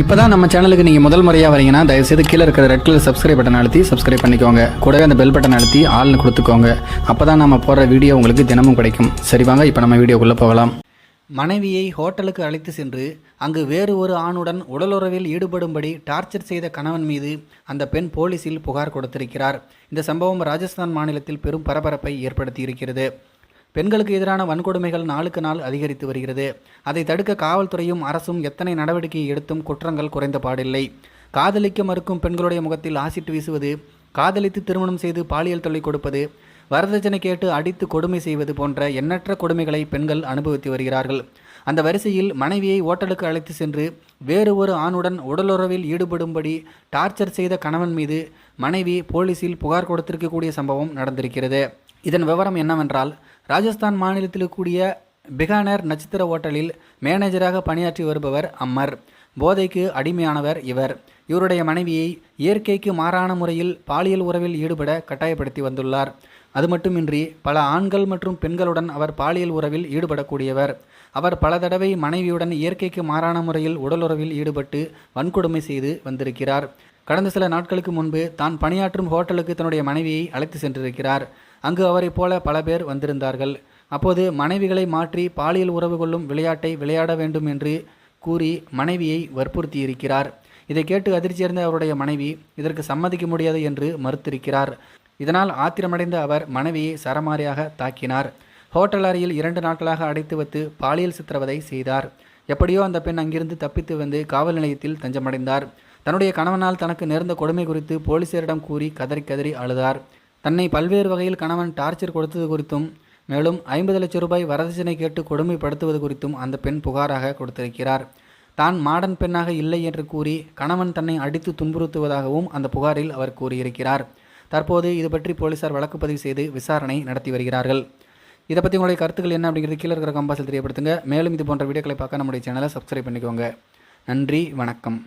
இப்போ தான் நம்ம சேனலுக்கு நீங்கள் முதல் முறையாக வரீங்கன்னா தயவுசெய்து கீழே இருக்கிற ரெட் கலர் சப்ஸ்கிரைப் பட்டன் அழுத்தி சப்ஸ்கிரைப் பண்ணிக்கோங்க. கூடவே அந்த பெல் பட்டன் அழுத்தி ஆள்னு கொடுத்துக்கோங்க. அப்போ தான் நம்ம போடுற வீடியோ உங்களுக்கு தினமும் கிடைக்கும். சரி வாங்க இப்போ நம்ம வீடியோக்குள்ளே போகலாம். மனைவியை ஹோட்டலுக்கு அழைத்து சென்று அங்கு வேறு ஒரு ஆணுடன் உடலுறவில் ஈடுபடும்படி டார்ச்சர் செய்த கணவன் மீது அந்த பெண் போலீஸில் புகார் கொடுத்திருக்கிறார். இந்த சம்பவம் ராஜஸ்தான் மாநிலத்தில் பெரும் பரபரப்பை ஏற்படுத்தியிருக்கிறது பெண்களுக்கு எதிரான வன்கொடுமைகள் நாளுக்கு நாள் அதிகரித்து வருகிறது. அதை தடுக்க காவல்துறையும் அரசும் எத்தனை நடவடிக்கை எடுத்தும் குற்றங்கள் குறைந்த பாடில்லை. காதலிக்க மறுக்கும் பெண்களுடைய முகத்தில் ஆசிட் வீசுவது காதலித்து திருமணம் செய்து பாலியல் தொல்லை கொடுப்பது வரதட்சணை கேட்டு அடித்து கொடுமை செய்வது போன்ற எண்ணற்ற கொடுமைகளை பெண்கள் அனுபவித்து வருகிறார்கள். அந்த வரிசையில் மனைவியை ஓட்டலுக்கு அழைத்து சென்று வேறு ஒரு ஆணுடன் உடலுறவில் ஈடுபடும்படி டார்ச்சர் செய்த கணவன் மீது மனைவி போலீசில் புகார் கொடுத்திருக்கக்கூடிய சம்பவம் நடந்திருக்கிறது. இதன் விவரம் என்னவென்றால் ராஜஸ்தான் மாநிலத்தில் கூடிய பிகானர் நட்சத்திர ஓட்டலில் மேனேஜராக பணியாற்றி வருபவர் அம்மர். போதைக்கு அடிமையானவர் இவர். இவருடைய மனைவியை இயற்கைக்கு மாறான முறையில் பாலியல் உறவில் ஈடுபட கட்டாயப்படுத்தி வந்துள்ளார். அது மட்டுமின்றி பல ஆண்கள் மற்றும் பெண்களுடன் அவர் பாலியல் உறவில் ஈடுபடக்கூடியவர். அவர் பல தடவை மனைவியுடன் இயற்கைக்கு மாறான முறையில் உடலுறவில் ஈடுபட்டு வன்கொடுமை செய்து வந்திருக்கிறார். கடந்த சில நாட்களுக்கு முன்பு தான் பணியாற்றும் ஹோட்டலுக்கு தன்னுடைய மனைவியை அழைத்து சென்றிருக்கிறார். அங்கு அவரைப் போல பல பேர் வந்திருந்தார்கள். அப்போது மனைவிகளை மாற்றி பாலியல் உறவு கொள்ளும் விளையாட்டை விளையாட வேண்டும் என்று கூறி மனைவியை வற்புறுத்தியிருக்கிறார். இதை கேட்டு அதிர்ச்சியடைந்த அவருடைய மனைவி இதற்கு சம்மதிக்க முடியாது என்று மறுத்திருக்கிறார். இதனால் ஆத்திரமடைந்த அவர் மனைவியை சரமாரியாக தாக்கினார். ஹோட்டல் அறையில் இரண்டு நாட்களாக அடைத்து வைத்து பாலியல் சித்திரவதை செய்தார். எப்படியோ அந்த பெண் அங்கிருந்து தப்பித்து வந்து காவல் நிலையத்தில் தஞ்சமடைந்தார். தன்னுடைய கணவனால் தனக்கு நேர்ந்த கொடுமை குறித்து போலீசாரிடம் கூறி கதறி கதறி அழுதார். தன்னை பல்வேறு வகையில் கணவன் டார்ச்சர் கொடுத்தது குறித்தும் மேலும் ஐம்பது லட்சம் ரூபாய் வரதட்சணை கேட்டு கொடுமைப்படுத்துவது குறித்தும் அந்த பெண் புகாராக கொடுத்திருக்கிறார். தான் மாடன் பெண்ணாக இல்லை என்று கூறி கணவன் தன்னை அடித்து துன்புறுத்துவதாகவும் அந்த புகாரில் அவர் கூறியிருக்கிறார். தற்போது இது பற்றி போலீசார் வழக்கு பதிவு செய்து விசாரணை நடத்தி வருகிறார்கள். இதை பற்றி உங்களுடைய கருத்துக்கள் என்ன அப்படிங்கிறது கீழே இருக்கிற கம்பாசில் தெரியப்படுத்துங்க. மேலும் இது போன்ற வீடியோக்களை பார்க்க நம்முடைய சேனலை சப்ஸ்கிரைப் பண்ணிக்கோங்க. நன்றி வணக்கம்.